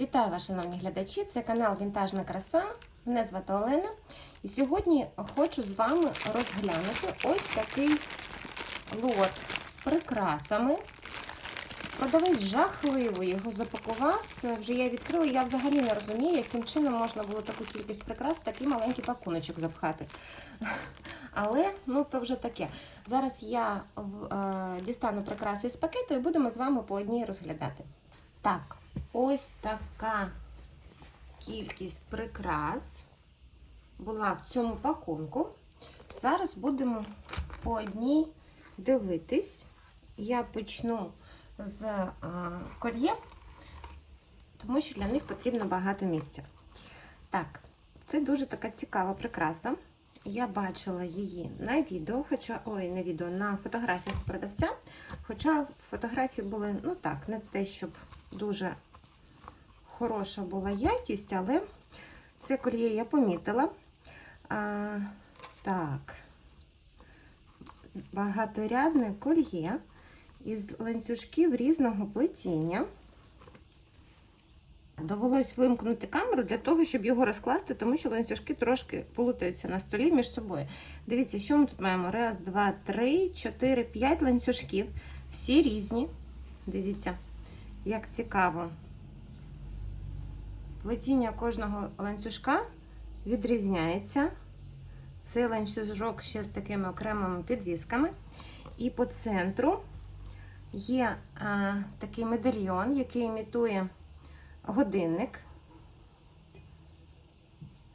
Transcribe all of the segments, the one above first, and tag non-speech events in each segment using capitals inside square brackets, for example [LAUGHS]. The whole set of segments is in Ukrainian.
Вітаю вас, шановні глядачі! Це канал Вінтажна краса. Мене звати Олена. І сьогодні хочу з вами розглянути ось такий лот з прикрасами. Продавець жахливо його запакував. Це вже я відкрила. Я взагалі не розумію, яким чином можна було таку кількість прикрас такий маленький пакуночок запхати. Але ну то вже таке. Зараз я е, дістану прикраси з пакету і будемо з вами по одній розглядати. Так, ось така кількість прикрас була в цьому пакунку. Зараз будемо по одній дивитись. Я почну з кольє, тому що для них потрібно багато місця. Так, це дуже така цікава прикраса. Я бачила її на відео, хоча, ой, не відео, на фотографіях продавця. Хоча фотографії були, ну так, не те, щоб дуже хороша була якість, але це кольє я помітила. А, Так, багаторядне кольє із ланцюжків різного плетіння. Довелось вимкнути камеру для того, щоб його розкласти, тому що ланцюжки трошки плутаються на столі між собою. Дивіться, що ми тут маємо? Раз, два, три, чотири, п'ять ланцюжків. Всі різні. Дивіться, як цікаво. Плетіння кожного ланцюжка відрізняється. Цей ланцюжок ще з такими окремими підвісками. І по центру є а, такий медальйон, який імітує годинник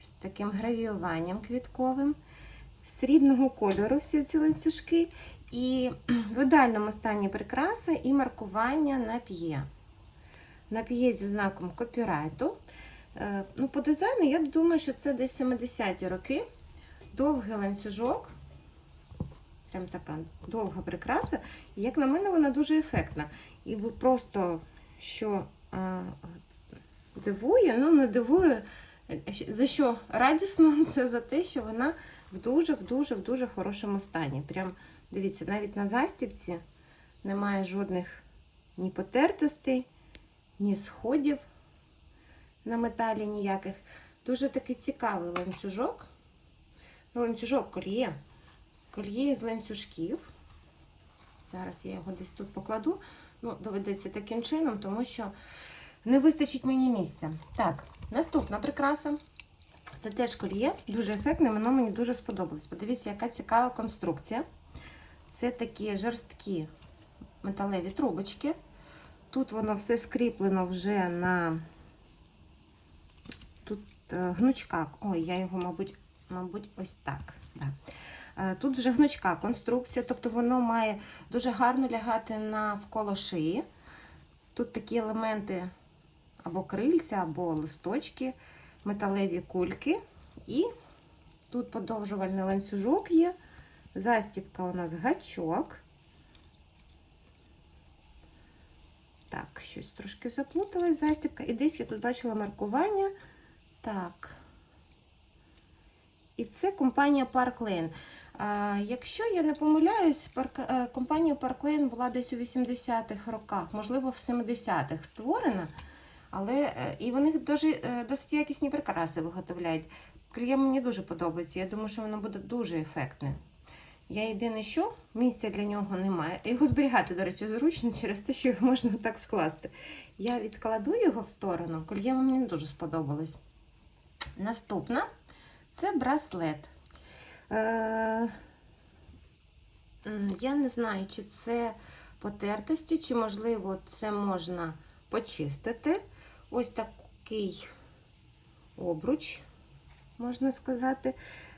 з таким гравіюванням квітковим, срібного кольору всі ці ланцюжки, і в ідеальному стані прикраса і маркування на п'є. На п'є зі знаком копірайту. Е, Ну, По дизайну, я думаю, що це десь 70-ті роки. Довгий ланцюжок. Прям така довга прикраса. Як на мене, вона дуже ефектна. І просто що а, дивує, ну не дивує, за що радісно, [LAUGHS] це за те, що вона в дуже, в дуже, в дуже хорошому стані. Прям дивіться, навіть на застібці немає жодних ні потертостей, ні сходів на металі ніяких. Дуже такий цікавий ланцюжок. Ну, ланцюжок кольє. Кольє з ланцюжків. Зараз я його десь тут покладу. Ну, доведеться таким чином, тому що не вистачить мені місця. Так, наступна прикраса. Це теж кольє, дуже ефектне, воно мені дуже сподобалось. Подивіться, яка цікава конструкція. Це такі жорсткі металеві трубочки. Тут воно все скріплено вже на тут гнучка. Ой, я його, мабуть, мабуть, ось так. Да. Тут вже гнучка конструкція, тобто воно має дуже гарно лягати навколо шиї. Тут такі елементи або крильця, або листочки, металеві кульки. І тут подовжувальний ланцюжок є. Застібка у нас гачок. Так, щось трошки заплуталась застібка. І десь я тут бачила маркування. Так. І це компанія Park. А, Якщо я не помиляюсь, парк, компанія Park була десь у 80-х роках, можливо, в 70-х створена. Але е, і вони дуже, досить якісні прикраси виготовляють. Клієм мені дуже подобається. Я думаю, що воно буде дуже ефектне. Я єдине, що місця для нього немає. Його зберігати, до речі, зручно через те, що його можна так скласти. Я відкладу його в сторону. Кольє мені не дуже сподобалось. Наступна це браслет. Е, Я не знаю, чи це потертості, чи, можливо, це можна почистити. Ось такий обруч, можна сказати,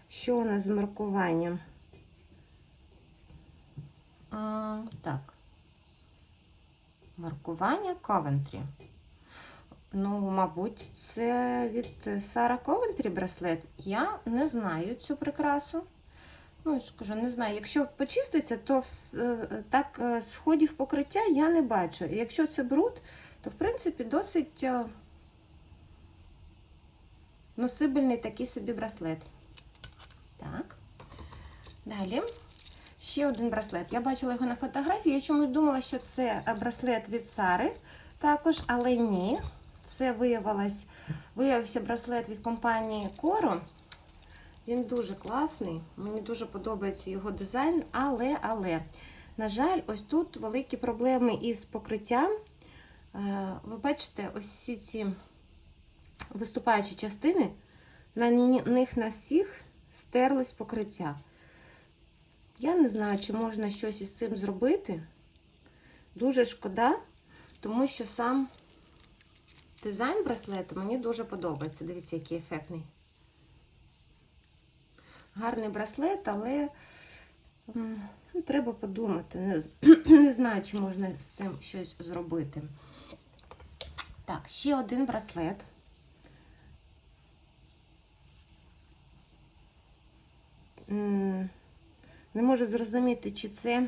що у нас з маркуванням. А, так. Маркування Coventry. Ну, мабуть, це від Сара Ковентрі браслет. Я не знаю цю прикрасу. Ну, скажу, не знаю. Якщо почиститься, то так сходів покриття я не бачу. Якщо це бруд, то, в принципі, досить носибельний такий собі браслет. Так. Далі. Ще один браслет. Я бачила його на фотографії. Я чомусь думала, що це браслет від Сари також, але ні. Це виявилось, виявився браслет від компанії Coro. Він дуже класний, мені дуже подобається його дизайн, але, але, на жаль, ось тут великі проблеми із покриттям. Е, Ви бачите, ось всі ці виступаючі частини, на них на всіх стерлось покриття. Я не знаю, чи можна щось із цим зробити. Дуже шкода, тому що сам дизайн браслету мені дуже подобається. Дивіться, який ефектний. Гарний браслет, але ну, треба подумати. Не, [CLEARS THROAT] не знаю, чи можна з цим щось зробити. Так, ще один браслет. М, Не можу зрозуміти, чи це.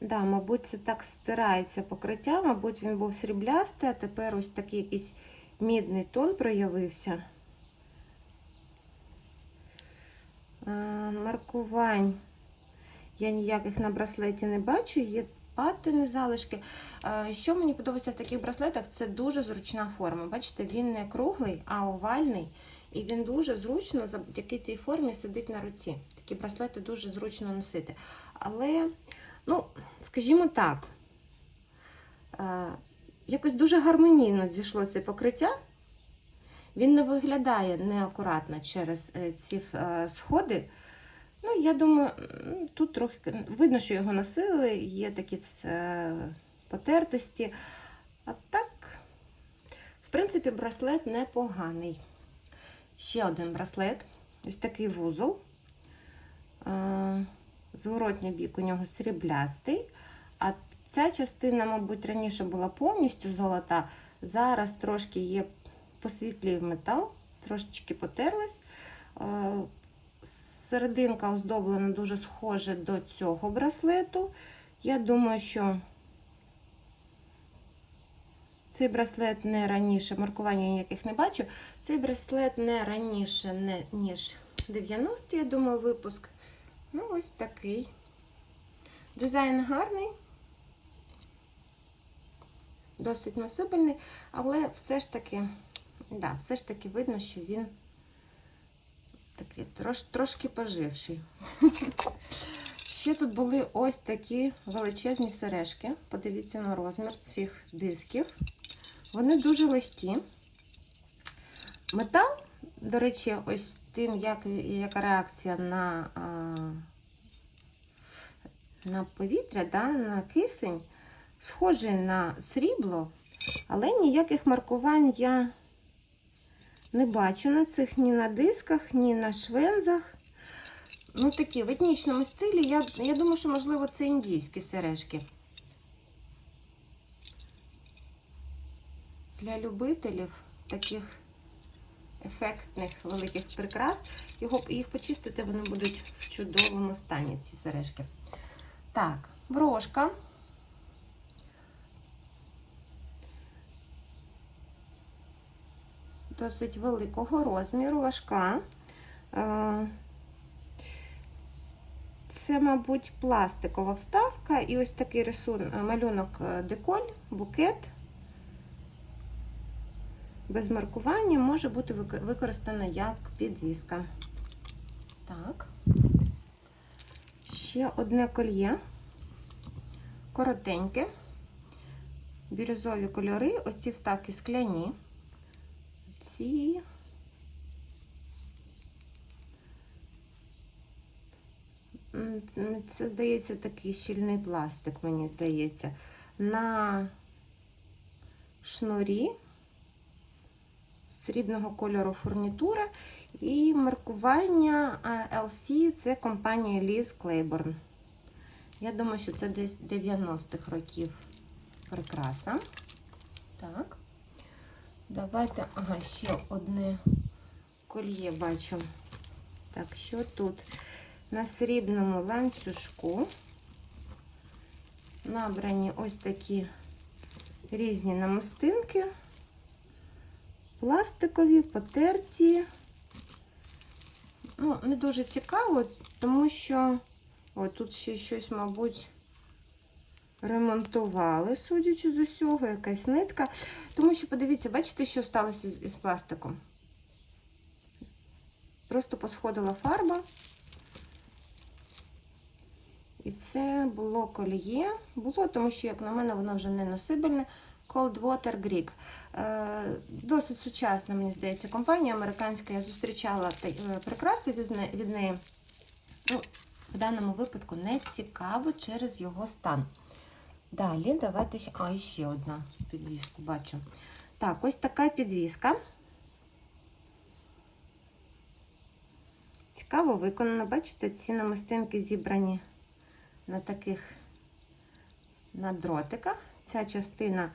Да, мабуть, це так стирається покриття. Мабуть, він був сріблястий, а тепер ось такий якийсь мідний тон проявився. Маркувань я ніяких на браслеті не бачу, є патини, залишки. Що мені подобається в таких браслетах, це дуже зручна форма. Бачите, він не круглий, а овальний. І він дуже зручно, завдяки цій формі, сидить на руці. Такі браслети дуже зручно носити. Але, ну, скажімо так, е, якось дуже гармонійно зійшло це покриття. Він не виглядає неакуратно через е, ці е, сходи. Ну, я думаю, тут трохи видно, що його носили, є такі потертості. А так, в принципі, браслет непоганий. Ще один браслет. Ось такий вузол. Е, Зворотній бік у нього сріблястий. А ця частина, мабуть, раніше була повністю золота. Зараз трошки є посвітлів метал, трошечки потерлась. Е, Серединка оздоблена дуже схоже до цього браслету. Я думаю, що цей браслет не раніше, маркування ніяких не бачу. Цей браслет не раніше, не, ніж 90, я думаю, випуск. Ну, ось такий. Дизайн гарний, досить насипельний, але все ж таки, да, все ж таки видно, що він такий трош, трошки поживший. [LAUGHS] Ще тут були ось такі величезні сережки. Подивіться на розмір цих дисків. Вони дуже легкі. Метал, до речі, ось тим, як, яка реакція на, на повітря, да, на кисень, схожий на срібло, але ніяких маркувань я не бачу на цих ні на дисках, ні на швензах. Ну, такі в етнічному стилі. Я, я думаю, що, можливо, це індійські сережки. Для любителів таких ефектних великих прикрас. Його, їх почистити, вони будуть в чудовому стані, ці сережки. Так, брошка. Досить великого розміру, важка. Е, Це, мабуть, пластикова вставка і ось такий рисунок, малюнок е, деколь, букет. Без маркування може бути вик- використана як підвіска. Так. Ще одне кольє. Коротеньке. Бірюзові кольори. Ось ці вставки скляні. Ці. Це, здається, такий щільний пластик, мені здається. На шнурі срібного кольору фурнітура і маркування LC це компанія Liz Claiborne. Я думаю, що це десь 90-х років прикраса. Так. Давайте, ага, ще одне кольє бачу. Так, що тут? На срібному ланцюжку набрані ось такі різні намистинки, пластикові, потерті. Ну, не дуже цікаво, тому що о, тут ще щось, мабуть, ремонтували, судячи з усього, якась нитка. Тому що, подивіться, бачите, що сталося з- пластиком? Просто посходила фарба. І це було коліє. Було, тому що, як на мене, воно вже не носибельне. Cold Water Greek. Е, досить сучасна, мені здається, компанія американська. Я зустрічала е, прикраси від, неї. Ну, в даному випадку не цікаво через його стан. Далі, давайте ще. А, ще одна підвіску бачу. Так, ось така підвіска. Цікаво виконано. Бачите, ці намистинки зібрані на таких на дротиках. Ця частина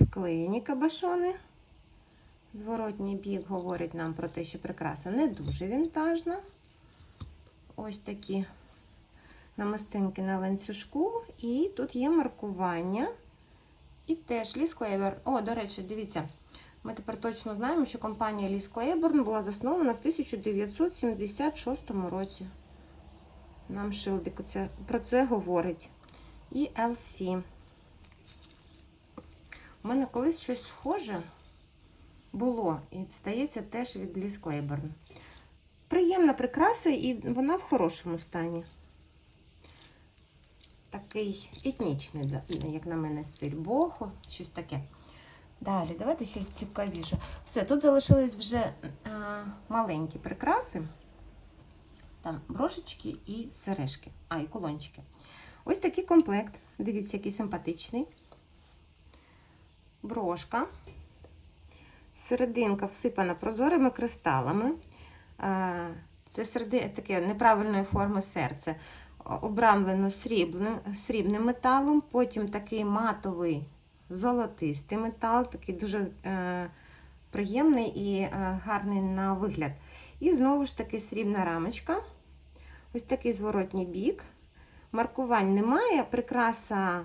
вклеєні кабашони. Зворотній бік говорить нам про те, що прикраса не дуже вінтажна. Ось такі намистинки на ланцюжку. І тут є маркування. І теж Ліс Клейбер. О, до речі, дивіться. Ми тепер точно знаємо, що компанія Ліс Клейборн була заснована в 1976 році. Нам Шилдик про це говорить. І LC. У мене колись щось схоже було. І здається, теж від Ліс Клейборн. Приємна прикраса, і вона в хорошому стані. Такий етнічний, як на мене, стиль бохо, щось таке. Далі, давайте щось цікавіше. Все, тут залишились вже е, маленькі прикраси. Там брошечки і сережки, а, і колончики. Ось такий комплект. Дивіться, який симпатичний. Брошка. Серединка всипана прозорими кристалами. Е, Це середи, таке неправильної форми серце. Обрамлено срібним, срібним металом, потім такий матовий золотистий метал, такий дуже е, приємний і е, гарний на вигляд. І знову ж таки срібна рамочка. Ось такий зворотній бік. Маркувань немає. Прикраса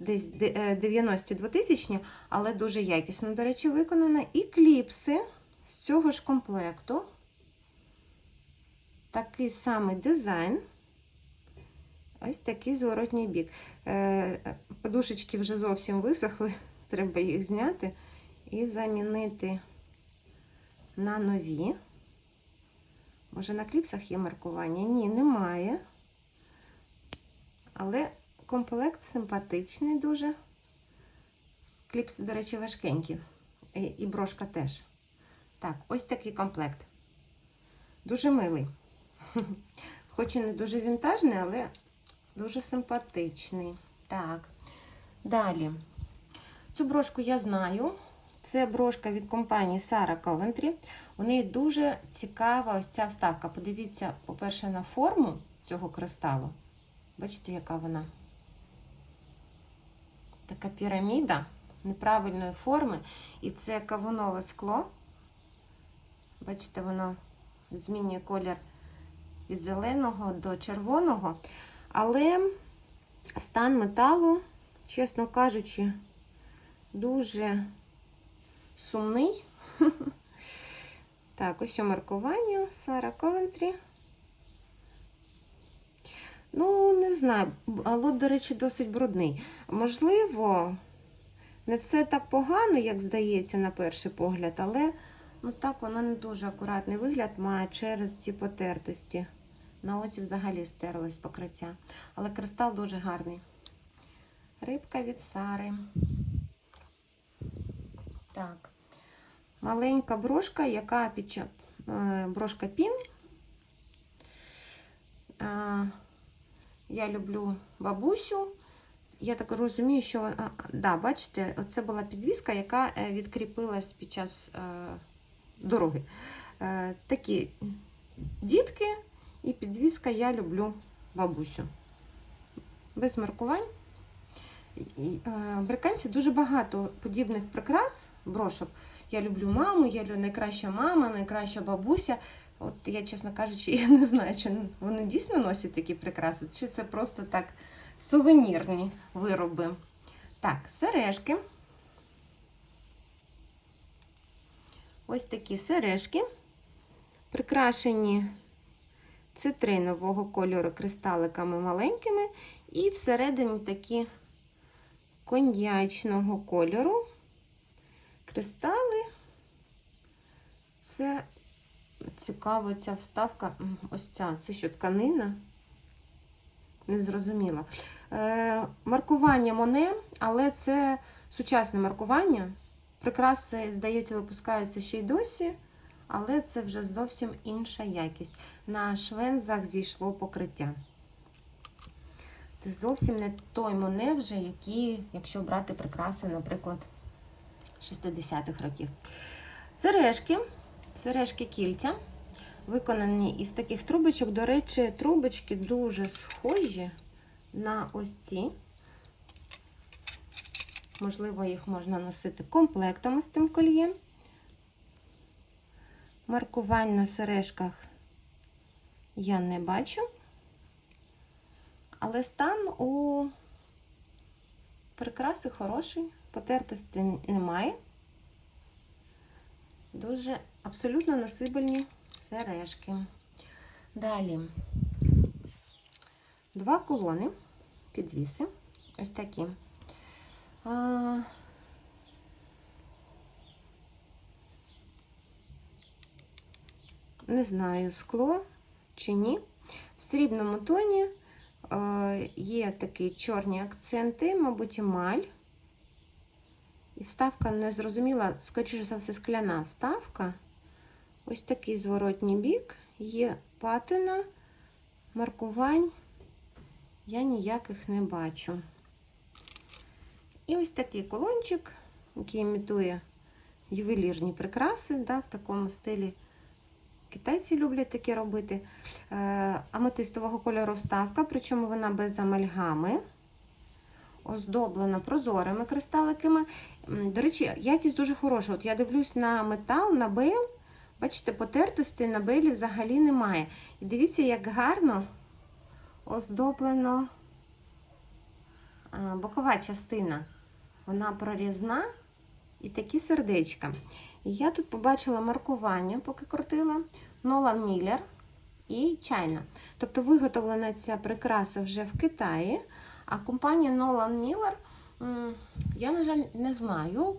десь 90-2000, але дуже якісно, до речі, виконана. І кліпси з цього ж комплекту. Такий самий дизайн. Ось такий зворотній бік. Е, Подушечки вже зовсім висохли, [LAUGHS] треба їх зняти і замінити на нові. Може, на кліпсах є маркування? Ні, немає. Але комплект симпатичний дуже. Кліпси, до речі, важкенькі. І, і брошка теж. Так, ось такий комплект. Дуже милий. [LAUGHS] Хоч і не дуже вінтажний, але дуже симпатичний. Так. Далі. Цю брошку я знаю. Це брошка від компанії Sara Coventry. У неї дуже цікава ось ця вставка. Подивіться, по-перше, на форму цього кристалу. Бачите, яка вона? Така піраміда неправильної форми. І це кавунове скло. Бачите, воно змінює колір від зеленого до червоного. Але стан металу, чесно кажучи, дуже сумний. [LAUGHS] Так, ось маркування Сара Ковентрі. Ну, не знаю, лот, до речі, досить брудний. Можливо, не все так погано, як здається, на перший погляд, але ну так, воно не дуже акуратний вигляд має через ці потертості. На оці взагалі стерлось покриття. Але кристал дуже гарний. Рибка від Сари. Так. Маленька брошка, яка під час е, брошка пін. Я люблю бабусю. Я так розумію, що да, бачите, це була підвіска, яка е, відкріпилась під час е, дороги. Е, Такі дітки і підвіска я люблю бабусю. Без маркувань. Американці дуже багато подібних прикрас, брошок. Я люблю маму, я люблю найкраща мама, найкраща бабуся. От я, чесно кажучи, [LAUGHS] я не знаю, чи вони дійсно носять такі прикраси, чи це просто так сувенірні вироби. Так, сережки. Ось такі сережки, прикрашені цитринового кольору кристаликами маленькими, і всередині такі коньячного кольору. Кристали. Це цікаво, ця вставка. Ось ця, це що тканина? Не зрозуміла. Е, маркування Моне, але це сучасне маркування. Прикраси, здається, випускаються ще й досі, але це вже зовсім інша якість. На швензах зійшло покриття. Це зовсім не той моне вже, який, якщо брати прикраси, наприклад, 60-х років. Сережки, сережки кільця, виконані із таких трубочок. До речі, трубочки дуже схожі на ось ці. Можливо, їх можна носити комплектом з тим кольєм. Маркувань на сережках я не бачу. Але стан у прикраси хороший, потертості немає. Дуже абсолютно носибельні сережки. Далі два колони, підвіси, ось такі. А, Не знаю, скло чи ні. В срібному тоні є такі чорні акценти, мабуть, емаль. І вставка не зрозуміла, скоріше за все, скляна вставка. Ось такий зворотній бік, є патина, маркувань. Я ніяких не бачу. І ось такий колончик, який імітує ювелірні прикраси, да, в такому стилі. Китайці люблять таке робити. Е, аметистового кольору вставка, причому вона без амальгами, оздоблена прозорими кристаликами. До речі, якість дуже хороша. От я дивлюсь на метал, на бейл. Бачите, потертості на бейлі взагалі немає. І дивіться, як гарно оздоблено бокова частина. Вона прорізна і такі сердечка. І я тут побачила маркування, поки крутила. Нолан Міллер і Чайна. Тобто виготовлена ця прикраса вже в Китаї. А компанія Nolan Miller, я, на жаль, не знаю,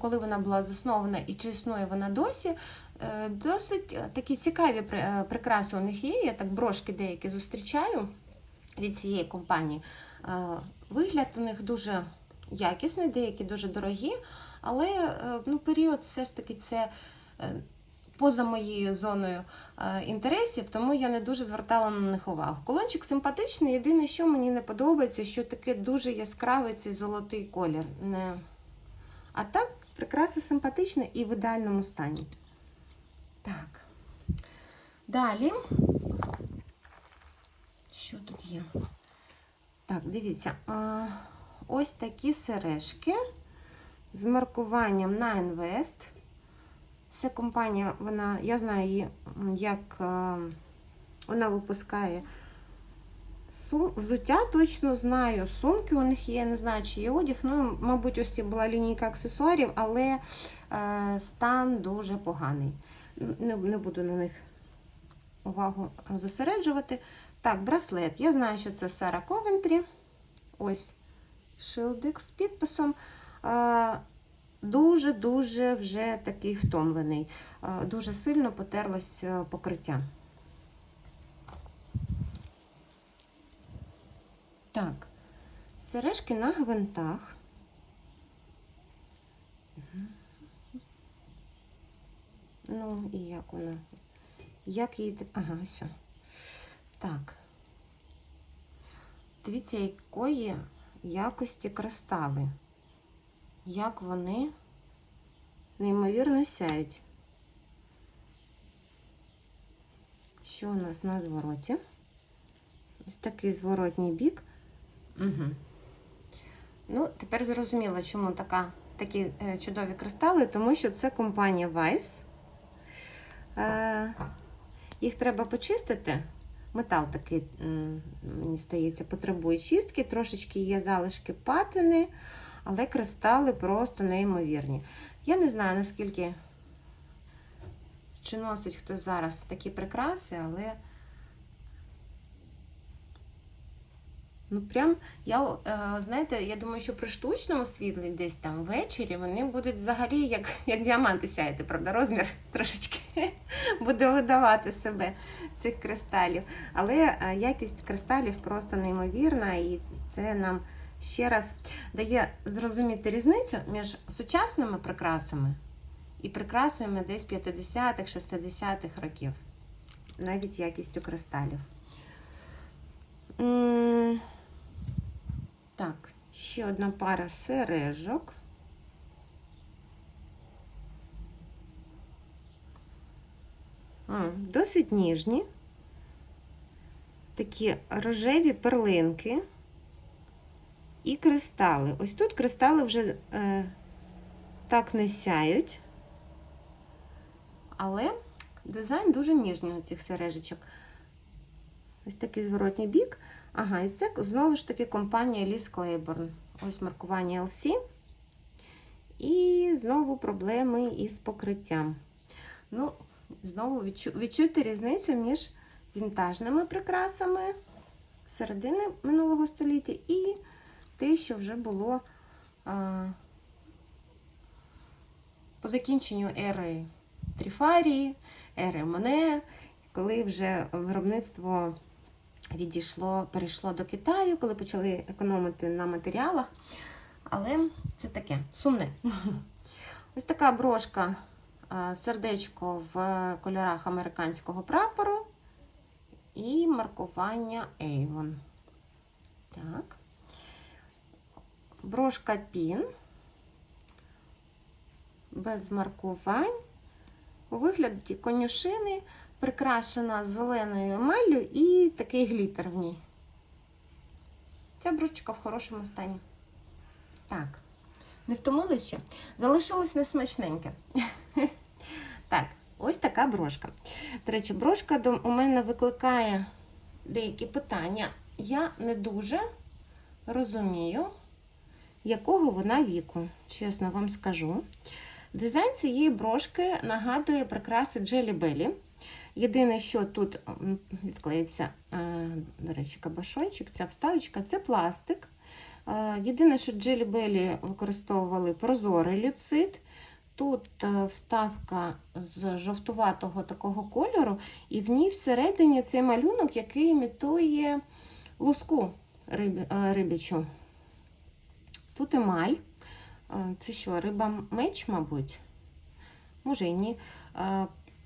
коли вона була заснована і чи існує вона досі. Е, Досить е, такі цікаві е, прикраси у них є. Я так брошки деякі зустрічаю від цієї компанії. Вигляд у них дуже якісний, деякі дуже дорогі, але ну, період все ж таки це поза моєю зоною інтересів, тому я не дуже звертала на них увагу. Колончик симпатичний, єдине, що мені не подобається, що таке дуже яскравий цей золотий колір. А так, прикраса симпатична і в ідеальному стані. Так. Далі. Що тут є? Так, дивіться. Ось такі сережки з маркуванням на Invest. Ця компанія, вона, я знаю її, як е, вона випускає сум, взуття, точно знаю. Сумки у них є, не знаю, чи є одяг. Ну, мабуть, ось і була лінійка аксесуарів, але е, стан дуже поганий. Не, не буду на них увагу зосереджувати. Так, браслет. Я знаю, що це Сара Ковентрі. Ось шилдик з підписом. Дуже-дуже вже такий втомлений. Дуже сильно потерлось е, покриття. Так, сережки на гвинтах. Ну, і як вона? Як її. Ага, все. Так. Дивіться, якої якості кристали. Як вони неймовірно сяють. Що у нас на звороті? Ось такий зворотній бік. Угу. Ну, тепер зрозуміло, чому така, такі е, чудові кристали, тому що це компанія Weiss. Е, їх треба почистити. Метал такий, мені здається, потребує чистки. Трошечки є залишки патини, але кристали просто неймовірні. Я не знаю, наскільки чи носить хтось зараз такі прикраси, але Ну, прям, я, е, знаєте, я думаю, що при штучному світлі десь там ввечері вони будуть взагалі як, як діаманти сяяти, правда, розмір [LAUGHS] трошечки буде видавати себе цих кристалів. Але е, якість кристалів просто неймовірна, і це нам ще раз дає зрозуміти різницю між сучасними прикрасами і прикрасами десь 50-х, 60-х років, навіть якістю кристалів. Так, ще одна пара сережок. Досить ніжні. Такі рожеві перлинки і кристали. Ось тут кристали вже е, так не сяють, але дизайн дуже ніжний у цих сережечок. Ось такий зворотній бік. Ага, і це знову ж таки компанія Ліс Клейборн. Ось маркування LC. І знову проблеми із покриттям. Ну, знову відчу, відчуйте різницю між вінтажними прикрасами середини минулого століття і те, що вже було а, по закінченню ери Тріфарії, ери Моне, коли вже виробництво відійшло, перейшло до Китаю, коли почали економити на матеріалах. Але це таке сумне. Ось така брошка, сердечко в кольорах американського прапору і маркування Avon. Так. Брошка пін без маркувань. У вигляді конюшини прикрашена зеленою емаллю і такий глітер в ній. Ця брошечка в хорошому стані. Так, не втомились ще? Залишилось несмачненьке. [LAUGHS] Так, ось така брошка. До речі, брошка у мене викликає деякі питання. Я не дуже розумію, якого вона віку, чесно вам скажу. Дизайн цієї брошки нагадує прикраси Джелі Белі. Єдине, що тут відклеївся, е, до речі, кабашончик, ця вставочка це пластик. Е, Єдине, що Джелі Белі використовували прозорий люцит. Тут е, вставка з жовтуватого такого кольору, і в ній всередині цей малюнок, який імітує луску риб- е. Тут емаль. Це що, риба меч, мабуть? Може і ні.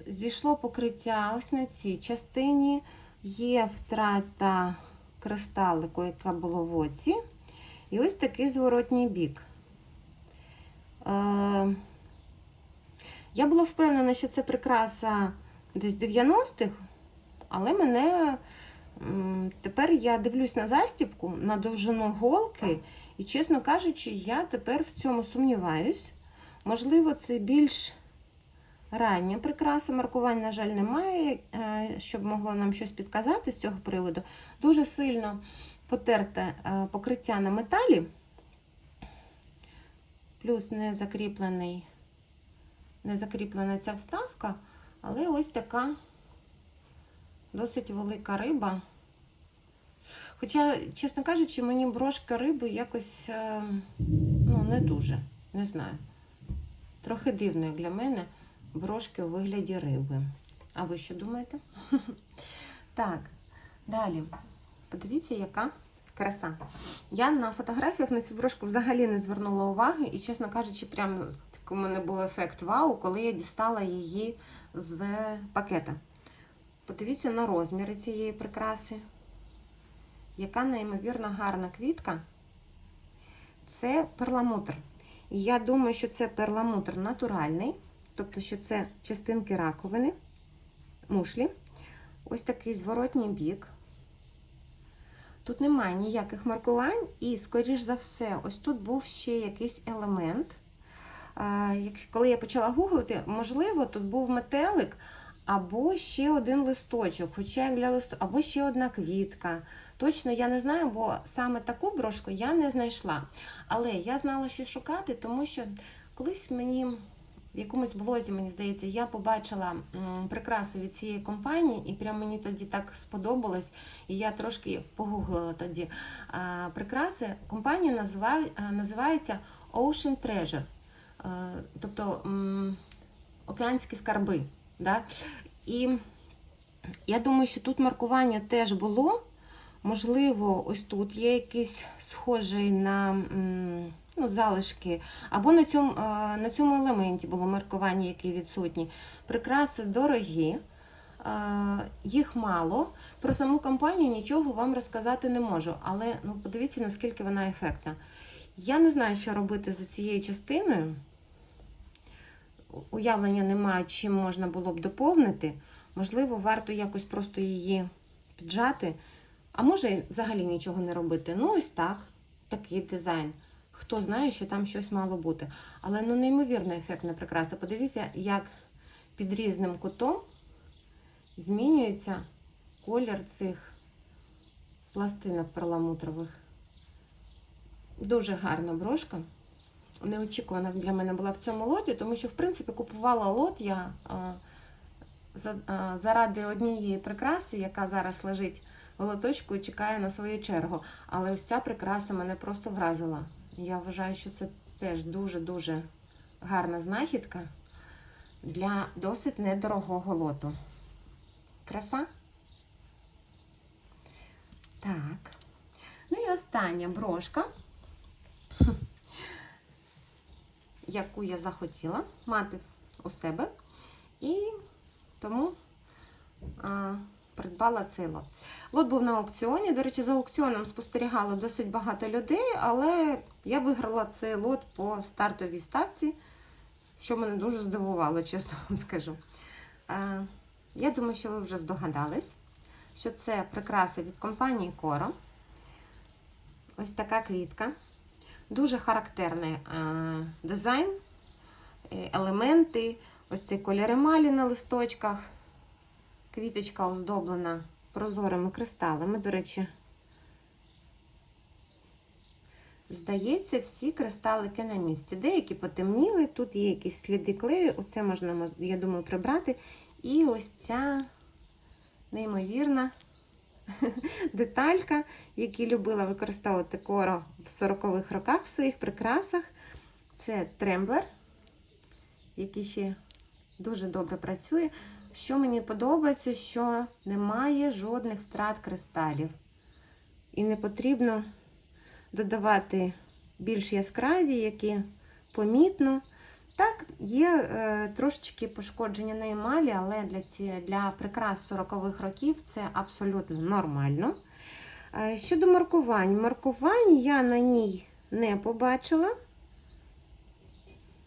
Зійшло покриття ось на цій частині. Є втрата кристалику, яка була в оці. І ось такий зворотній бік. Е, Я була впевнена, що це прикраса десь 90-х, але мене тепер я дивлюсь на застібку, на довжину голки, і, чесно кажучи, я тепер в цьому сумніваюсь. Можливо, це більш рання прикраса. Маркувань, на жаль, немає, е, щоб могло нам щось підказати з цього приводу. Дуже сильно потерте е, покриття на металі, плюс не закріплений, не закріплена ця вставка, але ось така досить велика риба. Хоча, чесно кажучи, мені брошка риби якось е, ну, не дуже, не знаю. Трохи дивно для мене брошки у вигляді риби. А ви що думаєте? [LAUGHS] Так, далі. Подивіться, яка краса. Я на фотографіях на цю брошку взагалі не звернула уваги, і, чесно кажучи, прям у мене був ефект вау, коли я дістала її з пакета. Подивіться на розміри цієї прикраси. Яка неймовірно гарна квітка. Це перламутр. І Я думаю, що це перламутр натуральний, тобто, що це частинки раковини, мушлі. Ось такий зворотній бік. Тут немає ніяких маркувань, і, скоріш за все, ось тут був ще якийсь елемент. Коли я почала гуглити, можливо, тут був метелик або ще один листочок, хоча для листу, або ще одна квітка. Точно я не знаю, бо саме таку брошку я не знайшла. Але я знала, що шукати, тому що колись мені в якомусь блозі, мені здається, я побачила прикрасу від цієї компанії, і прям мені тоді так сподобалось. І я трошки погуглила тоді прикраси. Компанія називає, е, називається Ocean Treasure, е, тобто океанські скарби. Да? І я думаю, що тут маркування теж було. Можливо, ось тут є якийсь схожий на ну, залишки, або на цьому, е, на цьому елементі було маркування, яке відсутні. Прикраси дорогі, е, їх мало. Про саму компанію нічого вам розказати не можу, але ну, подивіться, наскільки вона ефектна. Я не знаю, що робити з цією частиною. Уявлення немає, чим можна було б доповнити. Можливо, варто якось просто її піджати. А може взагалі нічого не робити. Ну, ось так, такий дизайн. Хто знає, що там щось мало бути. Але ну неймовірно ефектна прикраса. Подивіться, як під різним кутом змінюється колір цих пластинок перламутрових. Дуже гарна брошка. Неочікувана для мене була в цьому лоті, тому що, в принципі, купувала лот я за, а, заради однієї прикраси, яка зараз лежить в лоточку і чекає на свою чергу. Але ось ця прикраса мене просто вразила. Я вважаю, що це теж дуже-дуже гарна знахідка для досить недорогого лоту. Краса? Так. Ну і остання брошка, [LAUGHS] яку я захотіла мати у себе. І тому а, придбала цей лот. Лот був на аукціоні. До речі, за аукціоном спостерігало досить багато людей, але я виграла цей лот по стартовій ставці, що мене дуже здивувало, чесно вам скажу. Е, Я думаю, що ви вже здогадались, що це прикраса від компанії Coro. Ось така квітка. Дуже характерний е, дизайн, е, елементи, ось цей колір емалі на листочках. Квіточка оздоблена прозорими кристалами. До речі, здається, всі кристалики на місці. Деякі потемніли, тут є якісь сліди клею. Оце можна, я думаю, прибрати. І ось ця неймовірна [LAUGHS] деталька, яку любила використовувати коро в 40-х роках в своїх прикрасах. Це тремблер, який ще дуже добре працює. Що мені подобається, що немає жодних втрат кристалів. І не потрібно додавати більш яскраві, які помітно. Так, є е, трошечки пошкодження на емалі, але для, ці, для прикрас 40-х років це абсолютно нормально. Е, щодо маркувань, маркувань я на ній не побачила.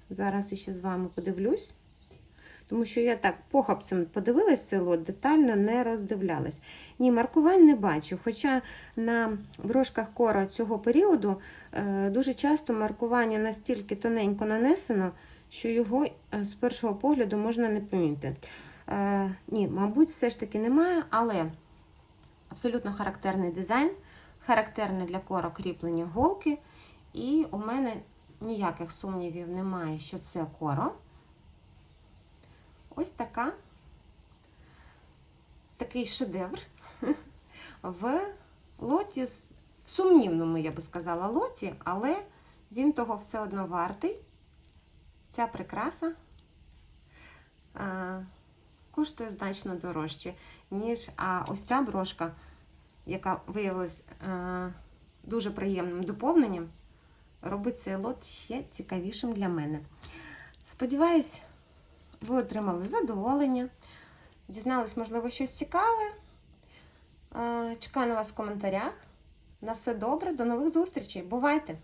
Зараз ще з вами подивлюсь. Тому що я так похапцем подивилась цей лот, детально не роздивлялась. Ні, маркувань не бачу. Хоча на брошках кора цього періоду е, дуже часто маркування настільки тоненько нанесено, що його е, з першого погляду можна не помітити. Е, ні, мабуть, все ж таки немає, але абсолютно характерний дизайн, характерне для кора кріплення голки. І у мене ніяких сумнівів немає, що це коро. Ось така, такий шедевр [LAUGHS] в лоті, в сумнівному, я би сказала, лоті, але він того все одно вартий. Ця прикраса а, коштує значно дорожче, ніж а ось ця брошка, яка виявилась а, дуже приємним доповненням, робить цей лот ще цікавішим для мене. Сподіваюсь, ви отримали задоволення, дізнались, можливо, щось цікаве. Е, Чекаю на вас в коментарях. На все добре, до нових зустрічей. Бувайте!